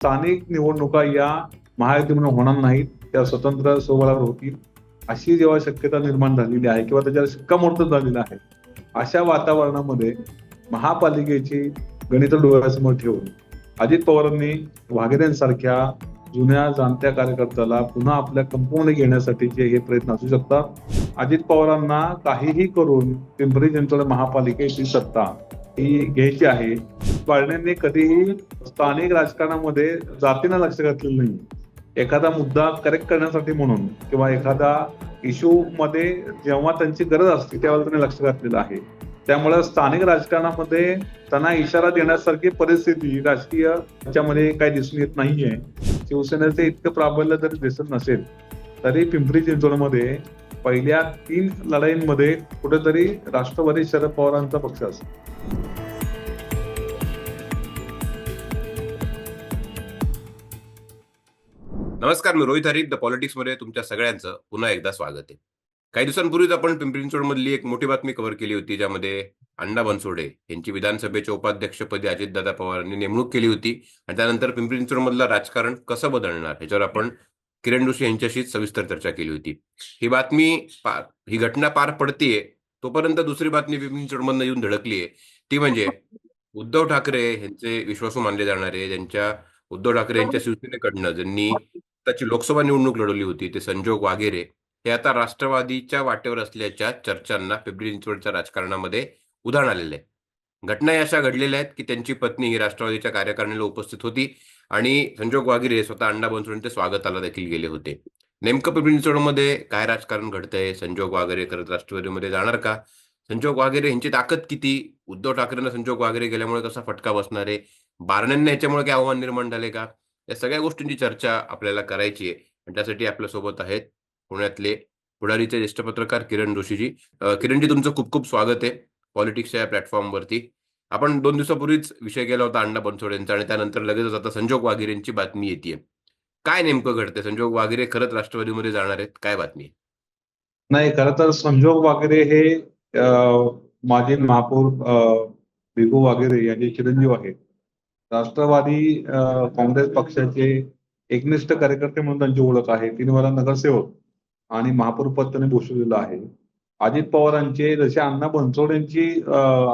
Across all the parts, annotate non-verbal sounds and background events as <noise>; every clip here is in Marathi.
स्थानिक निवडणुका या महायुतीमुळे होणार नाहीत त्या स्वतंत्र स्वबळावर होतील अशी जेव्हा शक्यता निर्माण झालेली आहे किंवा त्याच्यावर शिक्कामोर्तब झालेलं आहे अशा वातावरणामध्ये महापालिकेची गणित डोळ्यासमोर ठेवून अजित पवारांनी वाघेऱ्यांसारख्या जुन्या जाणत्या कार्यकर्त्याला पुन्हा आपल्या कंपनीमध्ये घेण्यासाठीचे हे प्रयत्न असू शकतात. अजित पवारांना काहीही करून पिंपरी चिंचवड महापालिकेची सत्ता ही घ्यायची आहे. बाळनेंनी कधीही स्थानिक राजकारणामध्ये जातीनं लक्ष घातलेलं नाही. एखादा मुद्दा करेक्ट करण्यासाठी म्हणून किंवा एखादा इश्यू मध्ये जेव्हा त्यांची गरज असते त्यावेळेला त्यांनी लक्ष घातलेलं आहे. त्यामुळे स्थानिक राजकारणामध्ये त्यांना इशारा देण्यासारखी परिस्थिती राजकीय याच्यामध्ये काही दिसून येत नाहीये. शिवसेनेचे इतकं प्राबल्य जरी दिसत नसेल तरी पिंपरी चिंचवडमध्ये पहिल्या तीन लढाईंमध्ये कुठेतरी राष्ट्रवादी शरद पवारांचा पक्ष असेल. नमस्कार मी रोहित हरी द पॉलिटिक्समध्ये तुमच्या सगळ्यांचं पुन्हा एकदा स्वागत आहे. काही दिवसांपूर्वीच आपण पिंपरी एक मोठी बातमी कव्हर केली होती ज्यामध्ये अण्णा बनसोडे यांची विधानसभेच्या उपाध्यक्षपदी अजितदादा पवारांनी नेमणूक केली होती आणि त्यानंतर पिंपरी चिंचवडमधलं राजकारण कसं बदलणार ह्याच्यावर आपण किरण जोशी यांच्याशी सविस्तर चर्चा केली होती. ही बातमी पार ही घटना पार पडतीये तोपर्यंत दुसरी बातमी पिंपरी चिंचवडमधनं येऊन धडकलीये. ती म्हणजे उद्धव ठाकरे यांचे विश्वासू मानले जाणारे ज्यांच्या उद्धव ठाकरे यांच्या शिवसेनेकडनं ज्यांनी त्याची लोकसभा निवडणूक लढवली होती ते संजोग वागेरे हे आता राष्ट्रवादीच्या वाटेवर असल्याच्या चर्चांना पिंपरी चिंचवडच्या राजकारणामध्ये उधाण आलेलं आहे. घटना या अशा घडलेल्या आहेत की त्यांची पत्नी ही राष्ट्रवादीच्या कार्यकारिणीला उपस्थित होती आणि संजोग वागिरे स्वतः अण्णा बनसोडेंच्या स्वागताला देखील गेले होते. नेमकं पिंपरी चिंचवडमध्ये काय राजकारण घडतंय? संजोग वागेरे करत राष्ट्रवादीमध्ये जाणार का? संजोग वागेरे यांची ताकद किती? उद्धव ठाकरेंना संजोग वागेरे गेल्यामुळे कसा फटका बसणार आहे? बारण्यांना याच्यामुळे काय आव्हान निर्माण झाले का? या सगळ्या गोष्टींची चर्चा आपल्याला करायची आहे. आणि त्यासाठी आपल्यासोबत आहेत पुण्यातले पुढारीचे ज्येष्ठ पत्रकार किरण जोशीजी. किरणजी तुमचं खूप खूप स्वागत आहे पॉलिटिक्सच्या या प्लॅटफॉर्मवरती. आपण दोन दिवसापूर्वीच विषय केला होता अण्णा बनसोड यांचा आणि त्यानंतर लगेचच आता संजोग वाघिरेंची यांची बातमी येते काय नेमकं घडते संजोग वाघिरे खरंच राष्ट्रवादीमध्ये जाणार आहेत? काय बातमी नाही खरं तर संजोग वाघिरे हे माजी महापौर भिगो भिगू वागेरे यांचे चिरंजीव आहेत राष्ट्रवादी काँग्रेस पक्षाचे एकनिष्ठ कार्यकर्ते म्हणून त्यांची ओळख आहे. तीन वेळा नगरसेवक आणि महापौर पद त्यांनी भूषवलेलं आहे. अजित पवारांचे जसे अण्णा बनसोड यांची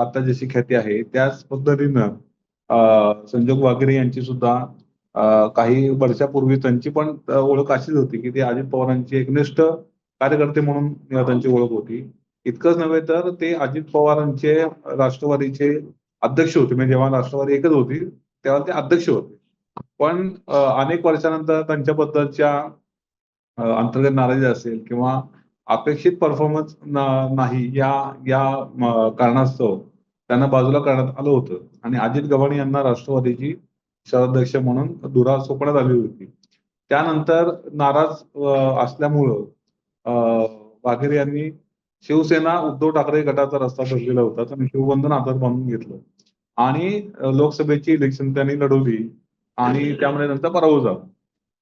आता जशी ख्याती आहे त्याच पद्धतीनं संजोग वागेरे यांची सुद्धा काही वर्षापूर्वी त्यांची पण ओळख अशीच होती की ते अजित पवारांची एकनिष्ठ कार्यकर्ते म्हणून त्यांची ओळख होती. इतकंच नव्हे तर ते अजित पवारांचे राष्ट्रवादीचे अध्यक्ष होते. म्हणजे जेव्हा राष्ट्रवादी एकच होती तेव्हा ते अध्यक्ष होते. पण अनेक वर्षानंतर त्यांच्याबद्दलच्या अंतर्गत नाराजी असेल किंवा अपेक्षित परफॉर्मन्स नाही या या कारणास्तव त्यांना बाजूला करण्यात आलं होतं. आणि अजित गव्हाणे यांना राष्ट्रवादीची शहराध्यक्ष म्हणून धुरा सोपण्यात आली होती. त्यानंतर नाराज असल्यामुळं वाघेर वाघेरे यांनी शिवसेना उद्धव ठाकरे गटाचा रस्ता धरलेला होता. त्यांनी शिवबंधन हातात बांधून घेतलं. आणि लोकसभेची इलेक्शन त्यांनी लढवली. आणि त्यामुळे नंतर पराभव झाला.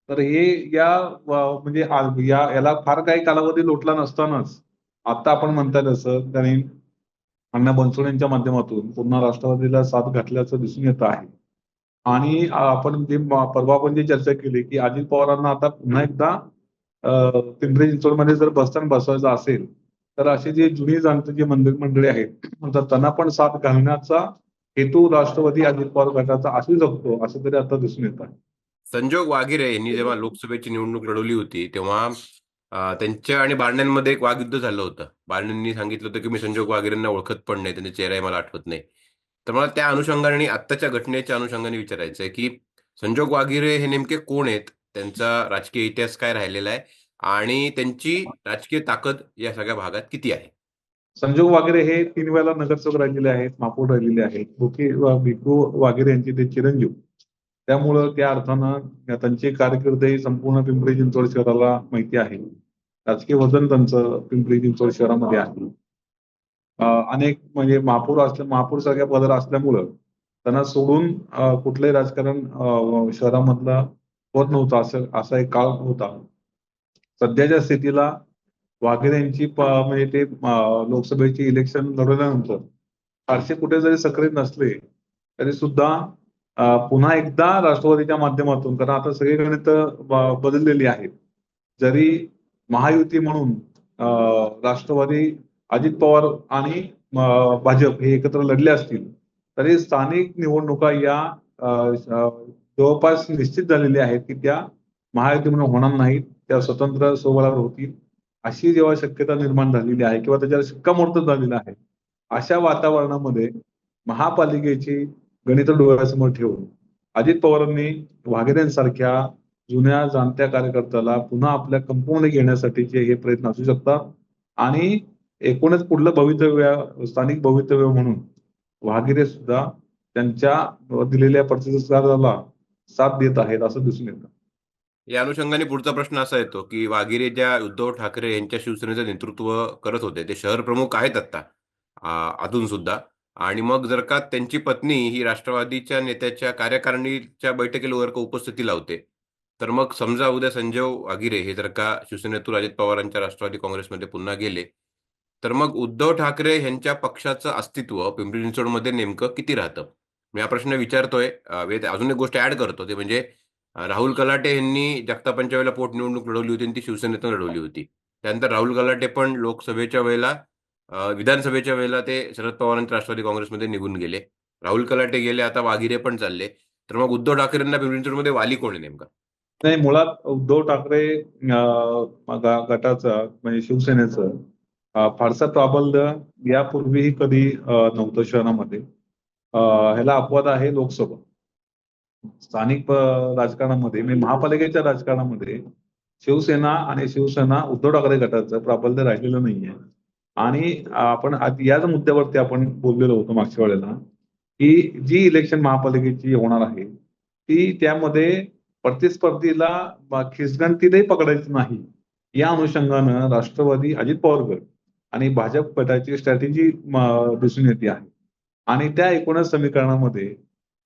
तर हे या म्हणजे या याला फार काही कालावधी लोटला नसतानाच आता आपण म्हणताय तसं त्यांनी अण्णा बनसोड यांच्या माध्यमातून पुन्हा राष्ट्रवादीला साथ घातल्याचं दिसून येत आहे. आणि आपण जे परवा आपण जी चर्चा केली की अजित पवारांना आता पुन्हा एकदा पिंपरी चिंचवडमध्ये जर बसस्टँड बसवायचं असेल तर अशी जी जुनी जाणती जी मंदिर मंडळी आहेत तर त्यांना पण साथ घालण्याचा हेतू राष्ट्रवादी अजित पवार गटाचा असू शकतो असं तरी आता दिसून येत आहे. संजोग वाघिरे यांनी जेव्हा लोकसभेची निवडणूक लढवली होती तेव्हा त्यांच्या आणि बारण्यांमध्ये एक वागयुद्ध झालं होतं. बारण्यांनी सांगितलं होतं की मी संजोग वाघिरेंना ओळखत पण नाही त्यांचे चेहराही मला आठवत नाही. तर मला त्या अनुषंगाने आणि आत्ताच्या घटनेच्या अनुषंगाने विचारायचं आहे की संजोग वाघिरे हे नेमके कोण आहेत? त्यांचा राजकीय इतिहास काय राहिलेला आहे? आणि त्यांची राजकीय ताकद या सगळ्या भागात किती आहे? संजोग वागेरे हे तीन वेळेला नगरसेवक राहिलेले आहेत महापौर राहिलेले आहेत भुके भिकू वागेरे यांचे ते चिरंजीव. त्यामुळं त्या अर्थानं त्यांची कारकिर्द ही संपूर्ण पिंपरी चिंचवड शहराला माहिती आहे. राजकीय वजन त्यांचं पिंपरी चिंचवड शहरामध्ये आहे. अनेक म्हणजे महापौर असल्या महापौर सारख्या पदावर असल्यामुळं त्यांना सोडून कुठलंही राजकारण शहरामधला होत नव्हतं असं असा एक काळ होता. सध्याच्या स्थितीला वाघेरे यांची म्हणजे ते लोकसभेचे लोकसभेची इलेक्शन लढवल्यानंतर फारसे कुठे जरी सक्रिय नसले तरी सुद्धा पुन्हा एकदा राष्ट्रवादीच्या माध्यमातून कारण आता सगळी गणित बदललेली आहेत. जरी महायुती म्हणून राष्ट्रवादी अजित पवार आणि भाजप हे एकत्र लढले असतील तरी स्थानिक निवडणुका या जवळपास निश्चित झालेल्या आहेत की त्या महायुतीमुळे होणार नाहीत त्या स्वतंत्र स्वबळावर होतील. अशी जेव्हा शक्यता निर्माण झालेली आहे किंवा त्याच्यावर शिक्कामोर्तब झालेला आहे अशा वातावरणामध्ये महापालिकेची गणित डोळ्यासमोर ठेवून अजित पवारांनी वाघेरेंसारख्या जुन्या जाणत्या कार्यकर्त्याला पुन्हा आपल्या कंपवून घेण्यासाठीचे हे प्रयत्न असू शकतात. आणि एकूणच पुढलं भवितव्य स्थानिक भवितव्य म्हणून वाघेरे सुद्धा त्यांच्या दिलेल्या प्रतिसादाला साथ देत आहेत असं दिसून येतं. या अनुषंगाने पुढचा प्रश्न असा येतो की वागिरे ज्या उद्धव ठाकरे यांच्या शिवसेनेचं नेतृत्व करत होते ते शहर प्रमुख आहेत आता अजून सुद्धा. आणि मग जर का त्यांची पत्नी ही राष्ट्रवादीच्या नेत्याच्या कार्यकारिणीच्या बैठकीला वर का उपस्थिती लावते तर मग समजा उद्या संजय वागिरे हे जर का शिवसेनेतून अजित पवारांच्या राष्ट्रवादी काँग्रेसमध्ये पुन्हा गेले तर मग उद्धव ठाकरे यांच्या पक्षाचं अस्तित्व पिंपरी चिंचवडमध्ये नेमकं किती राहतं? मी हा प्रश्न विचारतोय. अजून एक गोष्ट ऍड करतो ते म्हणजे राहुल कलाटे यांनी जगतापांच्या वेळेला पोटनिवडणूक लढवली होती आणि ती शिवसेनेतून लढवली होती. त्यानंतर राहुल कलाटे पण लोकसभेच्या वेळेला विधानसभेच्या वेळेला ते शरद पवारांच्या राष्ट्रवादी काँग्रेसमध्ये निघून गेले. राहुल कलाटे गेले आता वाघिरे पण चालले. तर मग उद्धव ठाकरेंना पिंपरी चिंचवडमध्ये वाली कोण आहे नेमका? नाही मुळात उद्धव ठाकरे गटाचं म्हणजे शिवसेनेचं अं, फारसा प्राबल्य यापूर्वीही कधी नव्हतं शहरामध्ये. ह्याला अपवाद आहे लोकसभा. स्थानिक राजकारणामध्ये म्हणजे महापालिकेच्या राजकारणामध्ये शिवसेना आणि शिवसेना उद्धव ठाकरे गटाचं प्राबल्य राहिलेलं नाहीये. आणि आपण याच मुद्द्यावरती आपण बोललेलो होतो मागच्या वेळेला की जी इलेक्शन महापालिकेची होणार आहे ती त्यामध्ये प्रतिस्पर्धीला ब- खिसगंतीलाही पकडायची नाही. या अनुषंगानं राष्ट्रवादी अजित पवार गट आणि भाजप गटाची स्ट्रॅटेजी दिसून येते आहे. आणि त्या एकूणच समीकरणामध्ये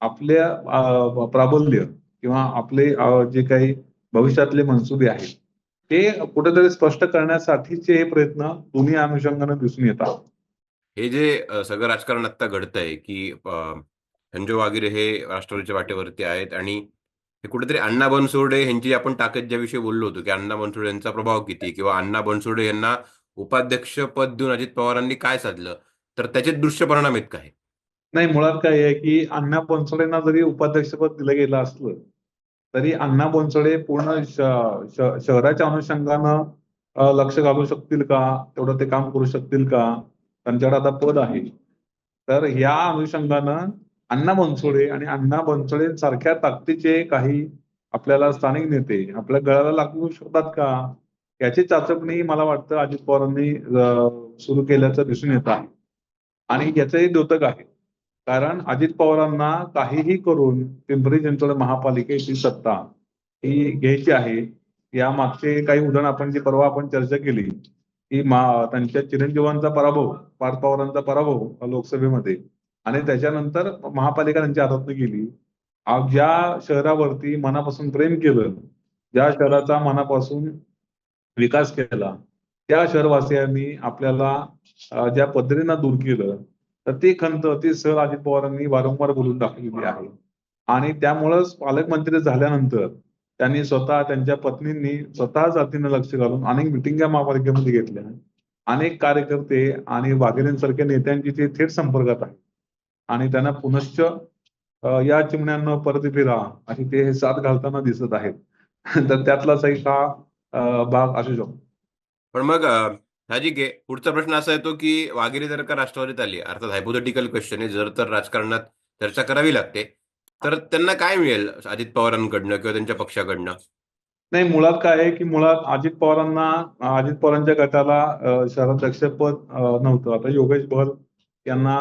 आपल्या प्राबल्य किंवा आपले जे काही भविष्यातले मनसुबे आहेत ते कुठेतरी स्पष्ट करण्यासाठीचे हे प्रयत्न दोन्ही अनुषंगाने दिसून येतात. हे जे सगळं राजकारण आता घडतंय की संजय वागिरे हे राष्ट्रवादीच्या वाटेवरती आहेत आणि हे कुठेतरी अण्णा बनसोडे यांची आपण ताकद ज्याविषयी बोललो होतो की अण्णा बनसोडे यांचा प्रभाव किती किंवा अण्णा बनसोडे यांना उपाध्यक्ष पद देऊन अजित पवारांनी काय साधलं तर त्याचे दृश्य परिणाम आहेत काय नाही मुळात काय आहे की अण्णा बनसोडेंना जरी उपाध्यक्षपद दिलं गेलं असलं तरी अण्णा बनसोडे पूर्ण शहराच्या अनुषंगानं लक्ष घालू शकतील का? तेवढं ते काम करू शकतील का? त्यांच्याकडे आता पद आहे. तर या अनुषंगानं अण्णा बनसोडे आणि अण्णा बनसोडे सारख्या ताकदीचे काही आपल्याला स्थानिक नेते आपल्या गळाला लागू शकतात का? याची चाचपणी मला वाटतं अजित पवारांनी सुरू केल्याचं दिसून येत आहे. आणि याचंही द्योतक आहे. कारण अजित पवारांना काहीही करून पिंपरी चिंचवड महापालिकेची सत्ता ही घ्यायची आहे. या मागचे काही उदाहरण आपण जी परवा आपण चर्चा केली की मा त्यांच्या चिरंजीवांचा पराभव पार्थ पवारांचा पराभव लोकसभेमध्ये आणि त्याच्यानंतर महापालिका त्यांच्या हातातून गेली ज्या शहरावरती मनापासून प्रेम केलं ज्या शहराचा मनापासून विकास केला त्या शहरवासियांनी आपल्याला ज्या पद्धतीनं दूर केलं तर ती खंत ती सर अजित पवारांनी वारंवार बोलून दाखवलेली आहे. आणि त्यामुळंच पालकमंत्री झाल्यानंतर त्यांनी स्वतः त्यांच्या पत्नींनी स्वतः जातीनं लक्ष घालून अनेक मिटिंग या महापालिकेमध्ये घेतल्या. अनेक कार्यकर्ते आणि वाघेरेंसारख्या नेत्यांची ते थेट संपर्कात आहे. आणि त्यांना पुनश्च या चिमण्यांना परत फिरा अशी ते साथ घालताना दिसत आहेत. <laughs> तर त्यातलाच एक हा भाग असू शकतो. पण मग साहजिक आहे पुढचा प्रश्न असा येतो की वागिरे जर का राष्ट्रवादीत आली अर्थात हायपोथेटिकल क्वेश्चन आहे जर तर राजकारणात चर्चा करावी लागते तर त्यांना काय मिळेल अजित पवारांकडनं किंवा त्यांच्या पक्षाकडनं? नाही मुळात काय आहे की मुळात अजित पवारांना अजित पवारांच्या गटाला शहराध्यक्षपद नव्हतं. आता योगेश भर यांना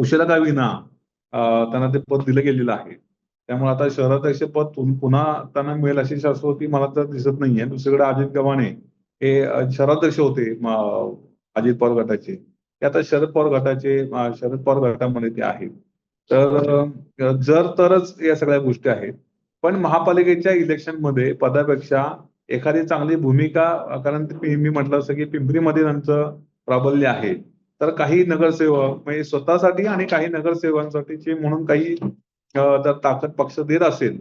उशिरा का विना त्यांना ते पद दिलं गेलेलं आहे. त्यामुळे आता शहराध्यक्षपद पुन्हा त्यांना मिळेल अशी शाश्वती मला तर दिसत नाहीये. दुसरीकडे अजित गव्हाणे हे अ, शहराध्यक्ष होते अजित पवार गटाचे. ते आता शरद पवार गटाचे शरद पवार गटामध्ये ते आहेत. तर जर तरच या सगळ्या गोष्टी आहेत पण महापालिकेच्या इलेक्शनमध्ये पदापेक्षा एखादी चांगली भूमिका कारण मी म्हटलं असं की पिंपरीमध्ये त्यांचं प्राबल्य आहे. तर काही नगरसेवक म्हणजे स्वतःसाठी आणि काही नगरसेवकांसाठीचे म्हणून काही जर ताकद पक्ष देत असेल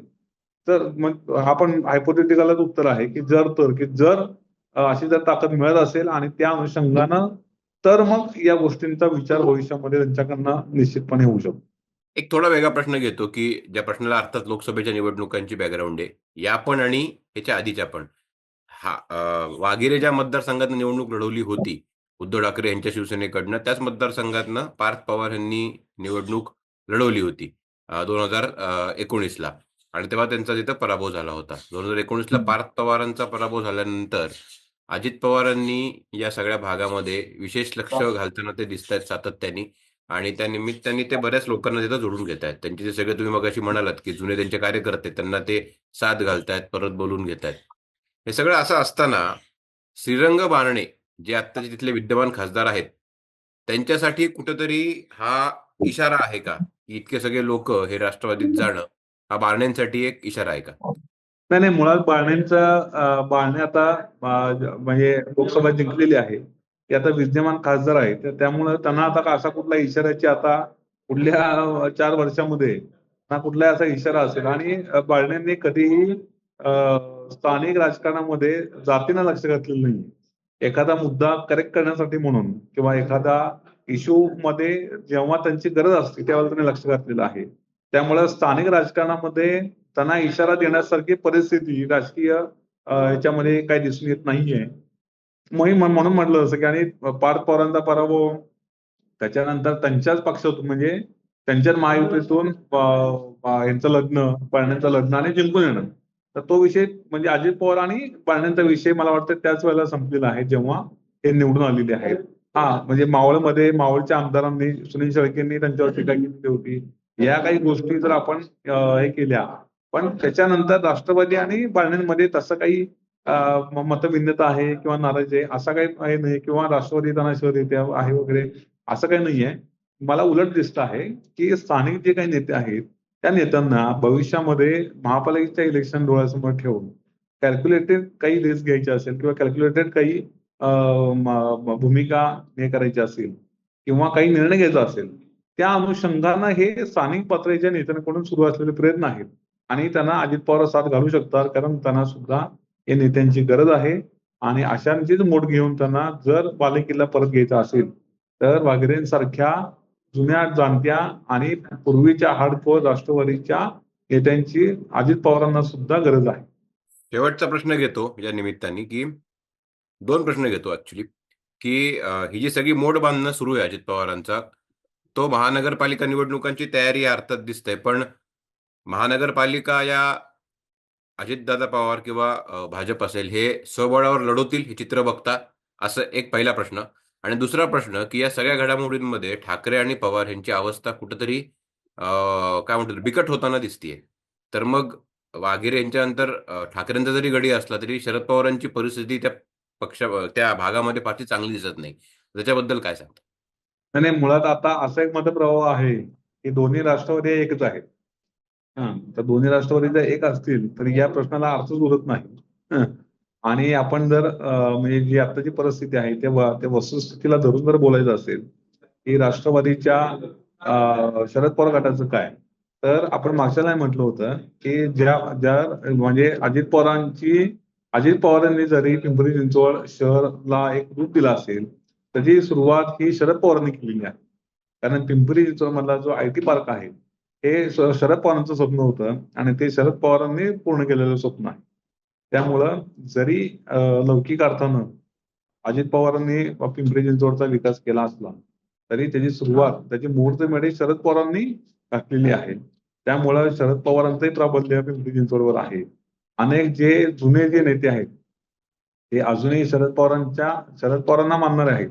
तर मग हा पण हायपोथेटिकलच उत्तर आहे की जर तर की जर अशी जर ताकद मिळत असेल आणि त्या अनुषंगानं तर मग या गोष्टींचा विचार भविष्यामध्ये त्यांच्याकडनं निश्चितपणे होऊ शकतो. एक थोडा वेगळा प्रश्न घेतो की ज्या प्रश्नाला अर्थात लोकसभेच्या निवडणुकांची बॅकग्राऊंड आहे या पण आणि याच्या आधीच्या पण. हा वाघेरे ज्या मतदारसंघात निवडणूक लढवली होती उद्धव ठाकरे यांच्या शिवसेनेकडनं त्याच मतदारसंघातनं पार्थ पवार यांनी निवडणूक लढवली होती दोन हजार एकोणीसला. आणि तेव्हा त्यांचा तिथं पराभव झाला होता. दोन हजार एकोणीसला. पार्थ पवारांचा पराभव झाल्यानंतर अजित पवारांनी या सगळ्या भागामध्ये विशेष लक्ष घालताना ते दिसत आहेत सातत्याने. आणि त्या निमित्ताने ते बऱ्याच लोकांना तिथं जोडून घेत आहेत त्यांचे जे सगळे तुम्ही मगाशी म्हणालात की जुने त्यांचे कार्यकर्ते त्यांना ते साथ घालतायत परत बोलून घेत आहेत हे सगळं असं असताना श्रीरंग बारणे जे आत्ताचे तिथले विद्यमान खासदार आहेत त्यांच्यासाठी कुठंतरी हा इशारा आहे की इतके सगळे लोक हे राष्ट्रवादीत जाणं हा बारण्यांसाठी एक इशारा आहे का? नाही नाही मुळात बाळण्यांचा बाळणे आता म्हणजे लोकसभा जिंकलेली आहे. ते आता विद्यमान खासदार आहे तर त्यामुळे त्यांना आता असा कुठला इशाऱ्याची आता पुढल्या चार वर्षामध्ये ना कुठला असा इशारा असेल. आणि बाळण्यांनी कधीही स्थानिक राजकारणामध्ये जातीनं लक्ष घातलेलं नाही एखादा मुद्दा करेक्ट करण्यासाठी म्हणून किंवा एखादा इश्यू मध्ये जेव्हा त्यांची गरज असते त्यावेळेला त्यांनी लक्ष घातलेलं आहे. त्यामुळे स्थानिक राजकारणामध्ये त्यांना इशारा देण्यासारखी परिस्थिती राजकीय याच्यामध्ये काही दिसून येत नाहीये. म्हणून म्हणून म्हटलं जसं की आणि पार्थ पवारांचा पराभव त्याच्यानंतर त्यांच्याच पक्षातून म्हणजे त्यांच्याच महायुतीतून यांचं लग्न पाळण्यांचं लग्न आणि जिंकून येणं. तर तो विषय म्हणजे अजित पवार आणि पाळण्यांचा विषय मला वाटतं त्याच वेळेला संपलेला आहे जेव्हा हे निवडून आलेले आहेत. हा म्हणजे मावळमध्ये मावळच्या आमदारांनी सुनील शेळकेंनी त्यांच्यावर टीका केलेली होती. या काही गोष्टी जर आपण हे केल्या पण त्याच्यानंतर राष्ट्रवादी आणि बाळण्यांमध्ये तसं काही मतभिन्नता आहे किंवा नाराजी आहे असा काही हे नाही किंवा राष्ट्रवादी त्यांना आहे वगैरे असं काही नाहीये मला उलट दिसत आहे की स्थानिक जे काही नेते आहेत त्या नेत्यांना भविष्यामध्ये महापालिकेच्या इलेक्शन डोळ्यासमोर ठेवून कॅल्क्युलेटेड काही रिस्क घ्यायची असेल किंवा कॅल्क्युलेटेड काही भूमिका हे करायची असेल किंवा काही निर्णय घ्यायचा असेल त्या अनुषंगानं हे स्थानिक पातळीच्या नेत्यांकडून सुरू असलेले प्रयत्न आहेत आणि त्यांना अजित पवार साथ घालू शकतात कारण त्यांना सुद्धा या नेत्यांची गरज आहे. आणि अशांचीच मोठ घेऊन त्यांना जर बालेकिल्ला परत घ्यायचा असेल तर वाघेरेंसारख्या जुन्या जाणत्या आणि पूर्वीच्या हार्डकोर राष्ट्रवादीच्या नेत्यांची अजित पवारांना सुद्धा गरज आहे. शेवटचा प्रश्न घेतो या निमित्ताने की दोन प्रश्न घेतो ऍक्च्युली की ही जी सगळी मोड बांधणं सुरू आहे अजित पवारांचा तो महानगरपालिका निवडणुकांची तयारी अर्थात दिसते पण महानगरपालिका या अजितदादा पवार किंवा भाजप असेल हे स्वबळावर लढवतील हे चित्र बघता असं एक पहिला प्रश्न. आणि दुसरा प्रश्न की या सगळ्या घडामोडींमध्ये ठाकरे आणि पवार यांची अवस्था कुठंतरी काय म्हणतात बिकट होताना दिसतीये. तर मग वाघेरे यांच्यानंतर नंतर ठाकरेंचा जरी गडी असला तरी शरद पवारांची परिस्थिती त्या पक्षा त्या भागामध्ये फारशी चांगली दिसत नाही. त्याच्याबद्दल काय सांगता? नाही नाही, मुळात आता असा एक मतप्रवाह आहे की दोन्ही राष्ट्रवादी एकच आहेत. तर दोन्ही राष्ट्रवादी जर एक असतील तर या प्रश्नाला अर्थच उरत नाही. आणि आपण जर म्हणजे जी आताची परिस्थिती आहे त्या त्या वस्तुस्थितीला धरून जर बोलायचं असेल की राष्ट्रवादीच्या शरद पवार गटाचं काय? तर आपण मागच्या नाही म्हटलं होतं की ज्या ज्या म्हणजे अजित पवारांची अजित पवारांनी जरी पिंपरी चिंचवड शहरला एक रूप दिला असेल त्याची सुरुवात ही शरद पवारांनी केलेली आहे. कारण पिंपरी चिंचवडमधला जो आय टी पार्क आहे हे शरद पवारांचं स्वप्न होतं आणि ते शरद पवारांनी पूर्ण केलेलं स्वप्न आहे. त्यामुळं जरी लौकिक अर्थानं अजित पवारांनी पिंपरी चिंचवडचा विकास केला असला तरी त्याची सुरुवात त्याची मुहूर्त मेढी शरद पवारांनी घातलेली आहे. त्यामुळं शरद पवारांचंही प्राबल्य पिंपरी चिंचवडवर आहे. अनेक जे जुने जे नेते आहेत ते अजूनही शरद पवारांच्या शरद पवारांना मानणारे आहेत.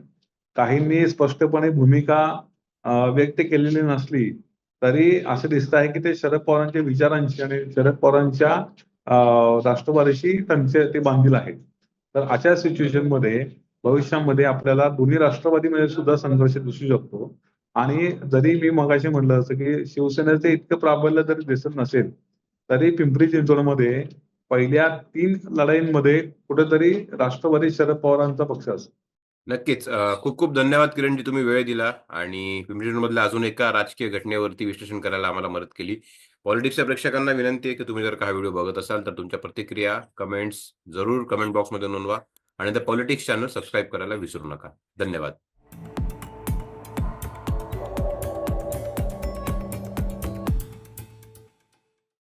काहींनी स्पष्टपणे भूमिका व्यक्त केलेली नसली तरी असं दिसत आहे की ते शरद पवारांच्या विचारांशी आणि शरद पवारांच्या राष्ट्रवादीशी त्यांचे ते बांधील आहेत. तर अशा सिच्युएशनमध्ये भविष्यामध्ये आपल्याला दोन्ही राष्ट्रवादीमध्ये सुद्धा संघर्ष दिसू शकतो. आणि जरी मी मगाशी म्हटलं असं की शिवसेनेचं इतकं प्राबल्य जरी दिसत नसेल तरी पिंपरी चिंचवडमध्ये पहिल्या तीन लढाईंमध्ये कुठेतरी राष्ट्रवादी शरद पवारांचा पक्ष असेल. नक्कीच. खूप खूप धन्यवाद किरणजी तुम्ही वेळ दिला आणि पिंपरी अजून एका राजकीय घटनेवरती विश्लेषण करायला आम्हाला मदत केली. पॉलिटिक्सच्या प्रेक्षकांना विनंती आहे की तुम्ही जर का हा व्हिडिओ बघत असाल तर तुमच्या प्रतिक्रिया कमेंट्स जरूर कमेंट बॉक्समध्ये नोंदवा आणि द पॉलिटिक्स चॅनल सबस्क्राईब करायला विसरू नका. धन्यवाद.